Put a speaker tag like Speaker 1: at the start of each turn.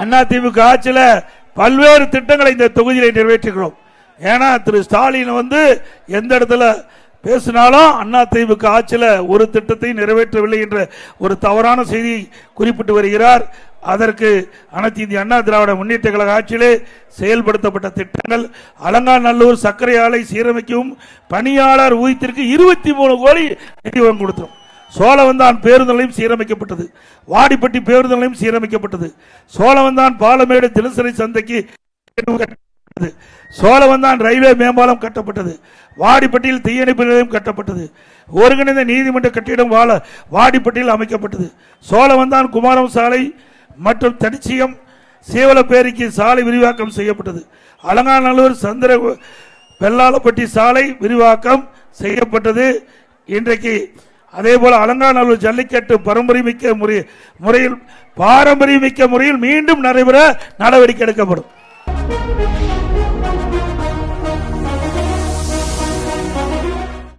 Speaker 1: அண்ணா திமுக ஆட்சியில் பல்வேறு திட்டங்களை இந்த தொகுதியில நிறைவேற்றுகிறோம் ஏன்னா திரு ஸ்டாலின் வந்து எந்த இடத்துல பேசினாலும் அண்ணா திமுக ஆட்சியில் ஒரு திட்டத்தையும் நிறைவேற்றவில்லை என்ற ஒரு தவறான செய்தி குறிப்பிட்டு வருகிறார். அதற்கு அனைத்து இந்திய அண்ணா திராவிட முன்னேற்ற கழக ஆட்சியிலே செயல்படுத்தப்பட்ட திட்டங்கள் அலங்காநல்லூர் சர்க்கரை ஆலை சீரமைக்கவும் பணியாளர் ஊதியத்திற்கு இருபத்தி மூணு கோடி நிதி கொடுத்தோம். சோழவந்தான் பேருந்து நிலையம் சீரமைக்கப்பட்டது. வாடிப்பட்டி பேருந்து நிலையம் சீரமைக்கப்பட்டது. சோழவந்தான் பாலமேடு தினசரி சந்தைக்கு கட்டப்பட்டது. சோழவந்தான் ரயில்வே மேம்பாலம் கட்டப்பட்டது. வாடிப்பட்டியில் தீயணைப்பு நிலையம் கட்டப்பட்டது. ஒருங்கிணைந்த நீதிமன்ற கட்டிடம் வாழ வாடிப்பட்டியில் அமைக்கப்பட்டது. சோழவந்தான் குமாரம் சாலை மற்றும் தனிச்சியம் சேவலப்பேரிக்கு சாலை விரிவாக்கம் செய்யப்பட்டது. அலங்காநல்லூர் சந்திர வெள்ளாளப்பட்டி சாலை விரிவாக்கம் செய்யப்பட்டது. இன்றைக்கு அதே போல அலங்காநல்லூர் ஜல்லிக்கட்டு பாரம்பரியமிக்க முறை முறையில் பாரம்பரியமிக்க முறையில் மீண்டும் நடைபெற நடவடிக்கை எடுக்கப்படும்.